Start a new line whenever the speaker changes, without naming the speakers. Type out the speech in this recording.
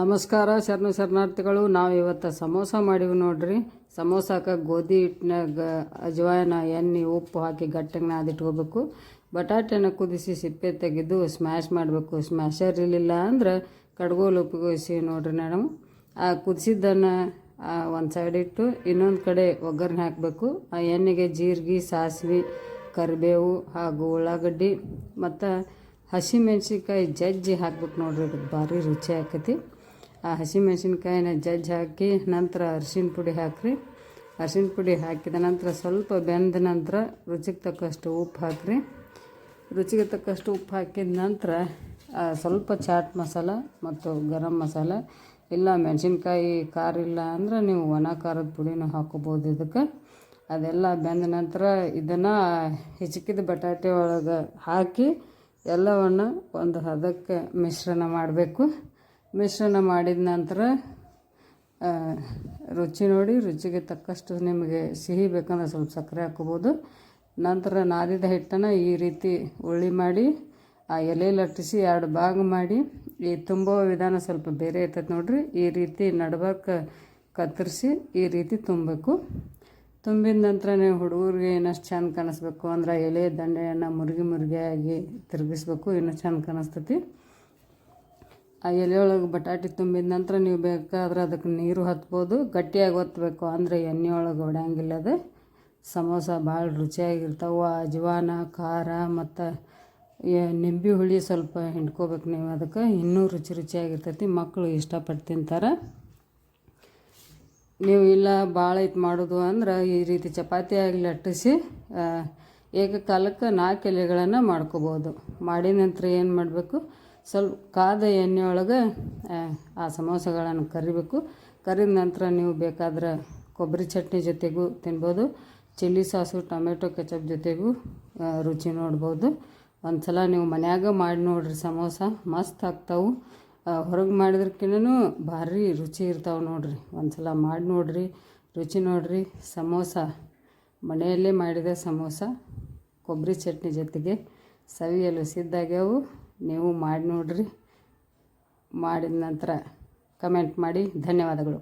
ನಮಸ್ಕಾರ ಶರಣ ಶರಣಾರ್ಥಿಗಳು, ನಾವು ಇವತ್ತು ಸಮೋಸ ಮಾಡೀವಿ ನೋಡ್ರಿ. ಸಮೋಸಾಕ ಗೋಧಿ ಹಿಟ್ಟಿನಾಗ ಅಜ್ವಾಯನ, ಎಣ್ಣೆ, ಉಪ್ಪು ಹಾಕಿ ಗಟ್ಟಿಗೆ ನಾದಿಟ್ಕೋಬೇಕು. ಬಟಾಟೆನ ಕುದಿಸಿ ಸಿಪ್ಪೆ ತೆಗೆದು ಸ್ಮ್ಯಾಶ್ ಮಾಡಬೇಕು. ಸ್ಮ್ಯಾಶರ್ ಇರಲಿಲ್ಲ ಅಂದ್ರೆ ಕಡ್ಗೋಲು ಉಪಯೋಗಿಸಿ ನೋಡ್ರಿ ಮೇಡಮ್ ಆ ಕುದಿಸಿದ್ದನ್ನು ಒಂದು ಸೈಡ್ ಇಟ್ಟು ಇನ್ನೊಂದು ಕಡೆ ಒಗ್ಗರಣೆ ಹಾಕಬೇಕು. ಆ ಎಣ್ಣೆಗೆ ಜೀರಿಗೆ, ಸಾಸಿವೆ, ಕರಿಬೇವು ಹಾಗೂ ಉಳ್ಳಾಗಡ್ಡಿ ಮತ್ತು ಹಸಿಮೆಣ್ಸಿನ್ಕಾಯಿ ಜಜ್ಜಿ ಹಾಕ್ಬೇಕು ನೋಡ್ರಿ. ಭಾರಿ ರುಚಿ ಆಕತಿ. ಆ ಹಸಿಮೆಣ್ಸಿನ್ಕಾಯಿನ ಜಜ್ಜಿ ಹಾಕಿ ನಂತರ ಅರಿಶಿನ ಪುಡಿ ಹಾಕ್ರಿ. ಅರಿಶಿನ ಪುಡಿ ಹಾಕಿದ ನಂತರ ಸ್ವಲ್ಪ ಬೆಂದ ನಂತರ ರುಚಿಗೆ ತಕ್ಕಷ್ಟು ಉಪ್ಪು ಹಾಕ್ರಿ. ರುಚಿಗೆ ತಕ್ಕಷ್ಟು ಉಪ್ಪು ಹಾಕಿದ ನಂತರ ಸ್ವಲ್ಪ ಚಾಟ್ ಮಸಾಲ ಮತ್ತು ಗರಂ ಮಸಾಲ, ಇಲ್ಲ ಮೆಣಸಿನ್ಕಾಯಿ ಖಾರ ಇಲ್ಲ ಅಂದ್ರೆ ನೀವು ಒಣ ಖಾರದ ಪುಡಿನೂ ಹಾಕೋಬೋದು ಇದಕ್ಕೆ. ಅದೆಲ್ಲ ಬೆಂದ ನಂತರ ಇದನ್ನು ಹಿಚಕಿದ ಬಟಾಟೆ ಒಳಗೆ ಹಾಕಿ ಎಲ್ಲವನ್ನು ಒಂದು ಹದಕ್ಕೆ ಮಿಶ್ರಣ ಮಾಡಬೇಕು. ಮಿಶ್ರಣ ಮಾಡಿದ ನಂತರ ರುಚಿ ನೋಡಿ, ರುಚಿಗೆ ತಕ್ಕಷ್ಟು ನಿಮಗೆ ಸಿಹಿ ಬೇಕಂದ್ರೆ ಸ್ವಲ್ಪ ಸಕ್ಕರೆ ಹಾಕೋಬೋದು ನಂತರ ನಾದಿದ ಹಿಟ್ಟನ್ನು ಈ ರೀತಿ ಉಳ್ಳಿ ಮಾಡಿ, ಆ ಎಲೆ ಲಟ್ಟಿಸಿ ಎರಡು ಭಾಗ ಮಾಡಿ, ಈ ತುಂಬೋ ವಿಧಾನ ಸ್ವಲ್ಪ ಬೇರೆ ಇರ್ತೈತೆ ನೋಡಿರಿ. ಈ ರೀತಿ ನಡ್ಬಾರ್ಕ ಕತ್ತರಿಸಿ ಈ ರೀತಿ ತುಂಬಬೇಕು. ತುಂಬಿದ ನಂತರ ನೀವು ಹುಡುಗರಿಗೆ ಇನ್ನಷ್ಟು ಚೆಂದ ಕಾಣಿಸ್ಬೇಕು ಅಂದ್ರೆ ಎಲೆ ದಂಡೆಯನ್ನು ಮುರುಗಿ ಮುರುಗಿಯಾಗಿ ತಿರುಗಿಸ್ಬೇಕು. ಇನ್ನೂ ಚೆಂದ ಕಾಣಿಸ್ತೈತಿ. ಆ ಎಲೆಯೊಳಗೆ ಬಟಾಟೆ ತುಂಬಿದ ನಂತರ ನೀವು ಬೇಕಾದ್ರೆ ಅದಕ್ಕೆ ನೀರು ಹತ್ಬೋದು. ಗಟ್ಟಿಯಾಗಿ ಒತ್ತಬೇಕು ಅಂದರೆ ಎಣ್ಣೆ ಒಳಗೆ ಹೊಡ್ಯಂಗಿಲ್ಲ ಅದು. ಸಮೋಸ ಭಾಳ ರುಚಿಯಾಗಿರ್ತಾವೆ. ಅಜ್ವಾನ, ಖಾರ ಮತ್ತು ನಿಂಬೆ ಹುಳಿ ಸ್ವಲ್ಪ ಹಿಂಡ್ಕೋಬೇಕು ನೀವು ಅದಕ್ಕೆ. ಇನ್ನೂ ರುಚಿ ರುಚಿಯಾಗಿರ್ತೈತಿ. ಮಕ್ಕಳು ಇಷ್ಟಪಟ್ಟು ತಿಂತಾರೆ. ನೀವು ಇಲ್ಲ ಭಾಳ ಐತೆ ಮಾಡೋದು ಅಂದ್ರೆ ಈ ರೀತಿ ಚಪಾತಿ ಆಗಿ ಲಟ್ಟಿಸಿ ಏಕಕಾಲಕ್ಕೆ ನಾಲ್ಕು ಎಲೆಗಳನ್ನು ಮಾಡ್ಕೋಬೋದು. ಮಾಡಿದ ನಂತರ ಏನು ಮಾಡಬೇಕು? ಸ್ವಲ್ಪ ಕಾದ ಎಣ್ಣೆಯೊಳಗೆ ಆ, ಸಮೋಸಗಳನ್ನು ಕರಿಬೇಕು. ಕರಿದ ನಂತರ ನೀವು ಬೇಕಾದ್ರೆ ಕೊಬ್ಬರಿ ಚಟ್ನಿ ಜೊತೆಗೂ ತಿನ್ಬೋದು. ಚಿಲ್ಲಿ ಸಾಸು ಟೊಮೆಟೊ ಕೆಚಪ್ ಜೊತೆಗೂ ರುಚಿ ನೋಡ್ಬೋದು. ಒಂದು ಸಲ ನೀವು ಮನ್ಯಾಗ ಮಾಡಿ ನೋಡ್ರಿ ಸಮೋಸ. ಮಸ್ತ್ ಆಗ್ತಾವೆ. ಹೊರಗೆ ಮಾಡಿದ್ರಕ್ಕಿಂತನೂ ಭಾರಿ ರುಚಿ ಇರ್ತಾವೆ ನೋಡ್ರಿ. ಒಂದು ಸಲ ಮಾಡಿ ನೋಡ್ರಿ ರುಚಿ ನೋಡ್ರಿ. ಸಮೋಸ ಮನೆಯಲ್ಲೇ ಮಾಡಿದ ಸಮೋಸ ಕೊಬ್ಬರಿ ಚಟ್ನಿ ಜೊತೆಗೆ ಸವಿಯಲು ಸಿದ್ಧಾಗ್ಯಾವು ನೀವು ಮಾಡಿ ನೋಡ್ರಿ. ಮಾಡಿದ ನಂತರ ಕಮೆಂಟ್ ಮಾಡಿ. ಧನ್ಯವಾದಗಳು.